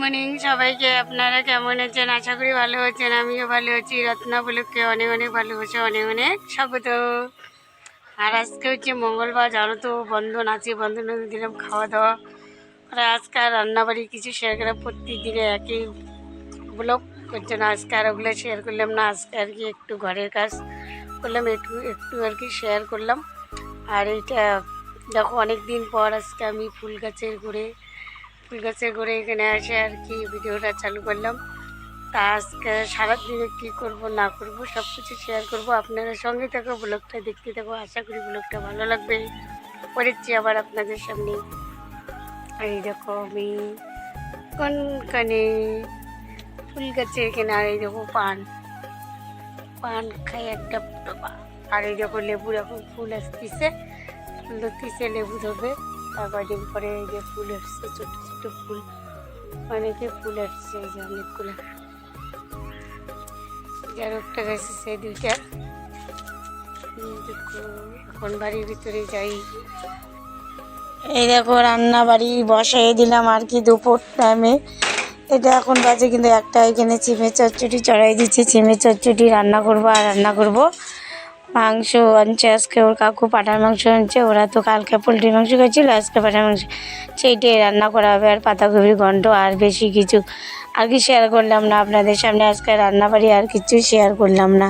Morning, সবাইকে আপনারা কেমন আছেন? আশা করি ভালো আছেন, আমিও ভালো আছি। রত্না বলুককে অনেক অনেক ভালোবাসে, অনেক অনেক স্বাগত। আর আজকে হচ্ছে মঙ্গলবার, জানো তো, বন্ধন আছে, বন্ধন দিলাম খাওয়া দাওয়া। আর আজকে আর রান্নাবাড়ি কিছু শেয়ার করা প্রত্যেকদিনে একই ব্লগ করছে না আজকে আর ওগুলো শেয়ার করলাম না, আজকে আর কি একটু ঘরের কাজ করলাম, একটু একটু আর কি শেয়ার করলাম। আর এইটা, দেখো অনেক দিন পর আজকে আমি ফুল গাছের ঘুরে ফুল গাছের ঘুরে এখানে এসে আর কি ভিডিওটা চালু করলাম। তা আজকে সারাদিনে কী করব, না করব সব কিছু শেয়ার করব। আপনারা সঙ্গে থাকো ব্লগটা দেখতে থাকো। আশা করি ব্লগটা ভালো লাগবে। পড়েছি আবার আপনাদের সামনে। এই দেখো আমি কনকানে ফুল গাছের কিনারে এই দেখো পান। পান খাই একটা। আর এই দেখো লেবুর এখন ফুল আসতেছে। ফুল ধরতেছে, লেবু ধরবে। তার কয়দিন পরে এই যে ফুল আসছে ছোট ছোট ফুল। অনেকে ফুল আসছে, এই যে অনেকগুলো। যার একটা গেছে সেই দুইটা। এখন বাড়ির ভিতরে যাই। এই দেখো, রান্না বাড়ি বসাই দিলাম আর কি দুপুর টাইমে এটা এখন বাজে কিন্তু একটা এখানে চিমের চচ্চড়ি চড়াই দিচ্ছি চিমের চচ্চড়ি রান্না করব আর রান্না করব। মাংস আনছে, আজকে ওর কাকু পাটার মাংস আনছে, ওরা তো কালকে পোলট্রি মাংস খেয়েছিল আজকে পাটার মাংস। সেইটাই রান্না করা হবে, আর পাতাকপির ঘন্ট আর বেশি কিছু। আর কি শেয়ার করলাম না আপনাদের সামনে, আজকে রান্না বাড়ি আর কিছু শেয়ার করলাম না।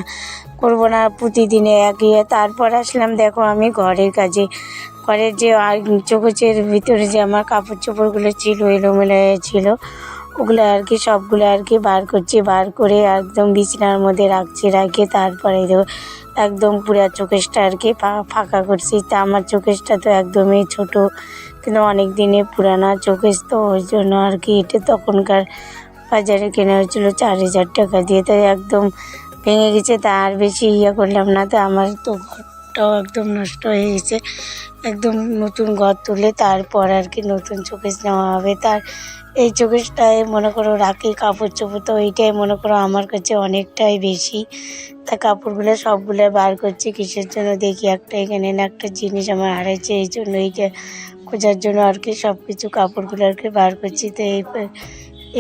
করব না প্রতিদিনে একই তারপর আসলাম, দেখো আমি ঘরের কাজে। ঘরের যে চোখের ভিতরে যে আমার কাপড় চোপড়গুলো ছিল, এলোমেলো ছিল ওগুলো আর কি, সবগুলো আর কি বার করছি, বার করে একদম বিছানার মধ্যে রাখছি, রাখে তারপরে একদম পুরো চোখেসটা আর কি ফাঁকা করছি। তা আমার চোখেসটা তো একদমই ছোট, কিন্তু অনেক দিনে পুরানা চোখেস তো, ওই জন্য আর কি এটা তখনকার বাজারে কেনা হয়েছিল চার হাজার টাকা দিয়ে। তাই একদম ভেঙে গেছে, তা আর বেশি ইয়ে করলাম না। তা আমার তো ঘরটাও একদম নষ্ট হয়ে গেছে। একদম নতুন ঘর তুলে তারপর আর কি নতুন চোখেস নেওয়া হবে। তার এই চোখেসটায় মনে করো রাখি, কাপড় চোপড় তো এইটাই মনে করো আমার কাছে অনেকটাই বেশি। তা কাপড়গুলো সবগুলো বার করছি, কিসের জন্য দেখি একটা এখানে না একটা জিনিস আমার হারাইছে, এই জন্য এইটা খোঁজার জন্য আর কি সব কিছু কাপড়গুলো আর কি বার করছি। তো এই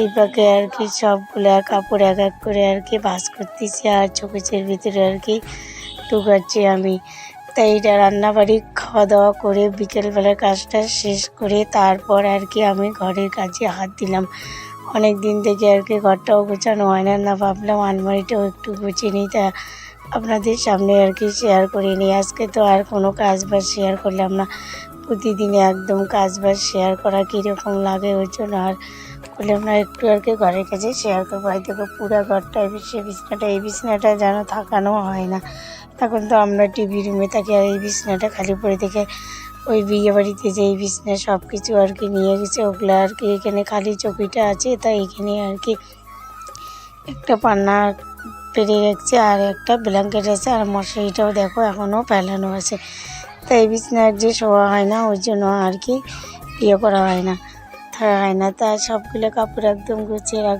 এই পাকে আর কি সবগুলো কাপড় এক এক করে আর কি বাস করতেছি আর চোখের ভিতরে আর কি। ঢুকাচ্ছি আমি। তাই এটা রান্নাবাড়ি খাওয়া দাওয়া করে বিকেলবেলার কাজটা শেষ করে তারপর আর কি আমি ঘরের কাজে হাত দিলাম। অনেক দিন থেকে আর কি ঘরটাও গোছানো হয় না না ভাবলাম আলমারিটাও একটু গুছিয়ে নিই। তা আপনাদের সামনে আর কি শেয়ার করে নিই। আজকে তো আর কোনো কাজ বাজ শেয়ার করলাম না। প্রতিদিনে একদম কাজ বাজ শেয়ার করা কীরকম লাগে ওই জন্য আর করলাম না, একটু আর কি ঘরের কাছে শেয়ার করব। এই দেখো পুরো ঘরটা সে বিছনাটা এই বিছনাটা যেন থাকানো হয় না। এখন তো আমরা টিভি রুমে থাকি আর এই বিছনাটা খালি পড়ে থেকে ওই বিয়ে বাড়িতে যে এই বিছনা সব কিছু আর কি নিয়ে গেছে, ওগুলো আর কি এখানে খালি চৌকিটা আছে, তাই এখানে আর কি একটা পান্না পেরে রাখছে আর একটা ব্ল্যাঙ্কেট আছে আর মশারিটাও দেখো এখনও ফেলানো আছে। তাই এই বিছনার যে শোয়া হয় না ওই জন্য আর কি ইয়ে করা হয় না, থাকা হয় না। তা সবগুলো কাপড় একদম গুছিয়ে রাখ